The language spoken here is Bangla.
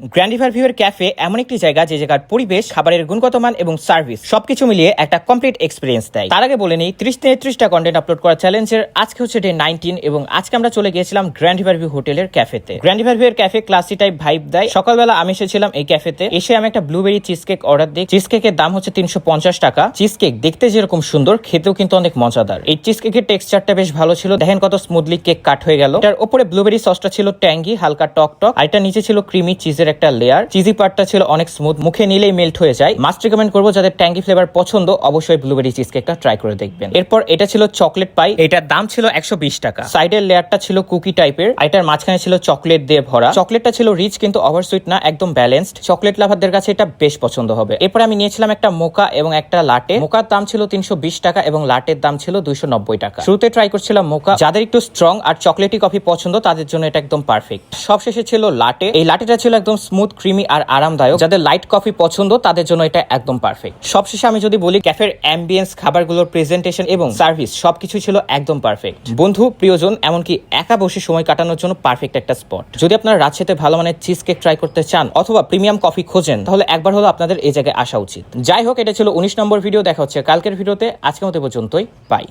গ্র্যান্ড রিভার ভিউয়ের ক্যাফে এমন একটি জায়গা যে জায়গার পরিবেশ, খাবারের গুণগত মান এবং সার্ভিস সবকিছু মিলিয়ে একটা কমপ্লিট এক্সপিরিয়েন্স দেয়। তার আগে বলে নেই, ত্রিশ দিনে ত্রিশটা কন্টেন্ট আপলোড করা চ্যালেঞ্জের আজকে হচ্ছে ডে নাইনটিন এবং আজকে আমরা চলে গিয়েছিলাম গ্র্যান্ড রিভার ভিউ হোটেলের ক্যাফেতে গ্র্যান্ড রিভার ভিউয়ের ক্যাফে ক্লাসি টাইপ ভাইব দেয়। সকালবেলা আমি এসেছিলাম এই ক্যাফেতে এসে আমি একটা ব্লুবেরি চিজ কেক অর্ডার দিই। চিজ কেকের দাম হচ্ছে তিনশো পঞ্চাশ টাকা। চিজ কেক দেখতে যেরকম সুন্দর, খেতেও কিন্তু অনেক মজাদার। এই চিজ কেকের টেক্সচারটা বেশ ভালো ছিল। দেখেন কত স্মুথলি কেক কাট হয়ে গেল। এটার উপরে ব্লুবেরি সসটা ছিল ট্যাঙ্গি, হালকা টক টক আর এটা নিচে ছিল ক্রিমি চিজের একটা লেয়ার চিজি পার্টটা ছিল অনেক স্মুথ মুখে নিলেই মেল্ট হয়ে যায়। মাস্ট রিকমেন্ড করব যাদের ট্যাঙ্কি ফ্লেভার পছন্দ, অবশ্যই ব্লুবেরি চিজ কেকটা ট্রাই করে দেখবেন। এরপর এটা ছিল চকলেট পাই এটার দাম ছিল একশো বিশ টাকা। সাইডের লেয়ারটা ছিল কুকি টাইপের এটার মাঝখানে ছিল চকলেট দিয়ে ভরা। চকলেটটা ছিল রিচ কিন্তু ওভার সুইট না, একদম ব্যালেন্সড চকলেট লাভারদের কাছে এটা বেশ পছন্দ হবে। এরপর আমি নিয়েছিলাম একটা মোকা এবং একটা লাটে মোকার দাম ছিল তিনশো বিশ টাকা এবং লাটের দাম ছিল দুইশো নব্বই টাকা। শুরুতে ট্রাই করছিলাম মোকা যাদের একটু স্ট্রং আর চকলেটি কফি পছন্দ, তাদের জন্য এটা একদম পারফেক্ট সবশেষে ছিল লাটে এই লাটেটা ছিল একদম স্মুথ ক্রিমি আর আরামদায়ক। যাদের লাইট কফি পছন্দ, তাদের জন্য এটা একদম পারফেক্ট সবশেষে আমি যদি বলি ক্যাফের অ্যাম্বিয়েন্স খাবারগুলোর প্রেজেন্টেশন এবং সার্ভিস সবকিছু ছিল একদম পারফেক্ট বন্ধু, প্রিয়জন, এমনকি একা বসে সময় কাটানোর জন্য পারফেক্ট একটা স্পট যদি আপনারা রাজশাহীতে ভালো মানের চিজ কেক ট্রাই করতে চান, অথবা প্রিমিয়াম কফি খোঁজেন, তাহলে একবার হলো আপনাদের এই জায়গায় আসা উচিত। যাই হোক, এটা ছিল উনিশ নম্বর ভিডিও দেখা হচ্ছে কালকের ভিডিওতে আজকের মতো পর্যন্তই বাই